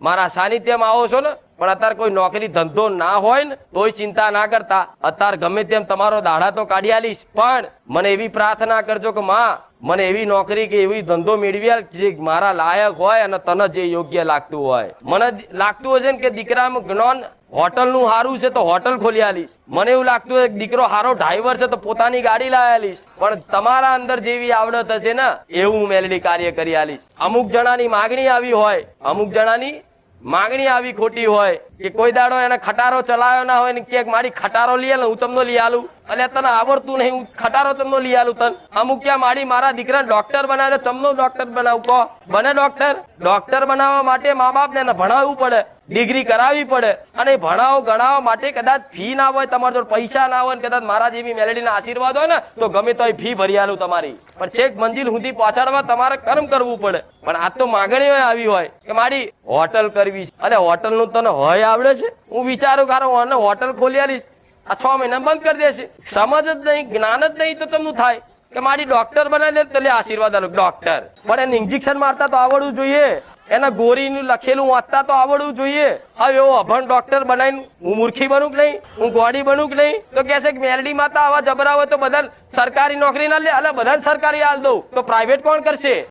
મારા સાનિધ્યમાં આવો છો ને, પણ અત્યારે કોઈ નોકરી ધંધો ના હોય ને, તોય ચિંતા ના કરતા. અત્યારે ગમે તેમ તમારો દાડા તો કાઢી આલીશ, પણ મને એવી પ્રાર્થના કરજો કે માં મને એવી નોકરી કે એવી ધંધો મેળવી જે મારા લાયક હોય અને તને જે યોગ્ય લાગતું હોય. મને લાગતું હશે ને કે દીકરામાં જ્ઞાન હોટલનું સારું છે તો હોટલ ખોલી આલીશ. મને એવું લાગતું હોય દીકરો સારો ડ્રાઈવર છે તો પોતાની ગાડી લાવી પણ તમારા અંદર જેવી આવડત હશે ને, એવું હું મેલેડી કાર્ય કરી આલીશ. અમુક જણાની માગણી આવી હોય, અમુક જણાની માગણી આવી ખોટી હોય કે કોઈ દાડો એને ખટારો ચલાવ્યો ના હોય ને કે મારી ખટારો લઈ આલે, હું ચમનો લઈ આલું. અને તને આવડતું નહીં, હું ખટારો ચમનો લઈ આલું તને. અમુક ક્યાં મારી મારા દીકરા ડોક્ટર બનાવે ચમનો ડોક્ટર બનાવું. કહો, બને ડોક્ટર ડોક્ટર બનાવવા માટે મા બાપને એને ભણાવવું પડે. ડિગ્રી કરાવી પડે. અને ભણાવો ગણાવવા માટે કદાચ ફી ના હોય, તમારા જોડે પૈસા ના હોય કદાચ મારા જેવી મેલેડીના આશીર્વાદ હોય ને, તો ગમે તો ફી ભરી આલું તમારી. પણ છેક મંજિલ સુધી પહોંચાડવા તમારે કર્મ કરવું પડે. પણ આ તો માગણીઓ આવી હોય કે મારી હોટલ કરવી છે. અને હોટલનું તને હોય આવડે છે? હું વિચારું કારણ હું હોટલ ખોલી આલીશ. આ છ મહિના બંધ કરી દેશે. સમજ જ નહીં, જ્ઞાન જ નહીં તો તમને થાય? કે મારી ડોક્ટર બનાવી દે તો આશીર્વાદ આલો. ડોક્ટર પણ એને ઇન્જેક્શન મારતા તો આવડવું જોઈએ. એના ગોરીનું લખેલું વાંચતા તો આવડવું જોઈએ. હવે એવો અભણ ડોક્ટર બનાવીને હું મૂર્ખી બનું કે નહીં? હું ગોડી બનું કે નહીં? તો કહે છે કે મેરડી માતા આવા જબરા હોય તો બધા સરકારી નોકરી ના લે. અલે બધા સરકારી હાલ દઉં. તો પ્રાઇવેટ કોણ કરશે?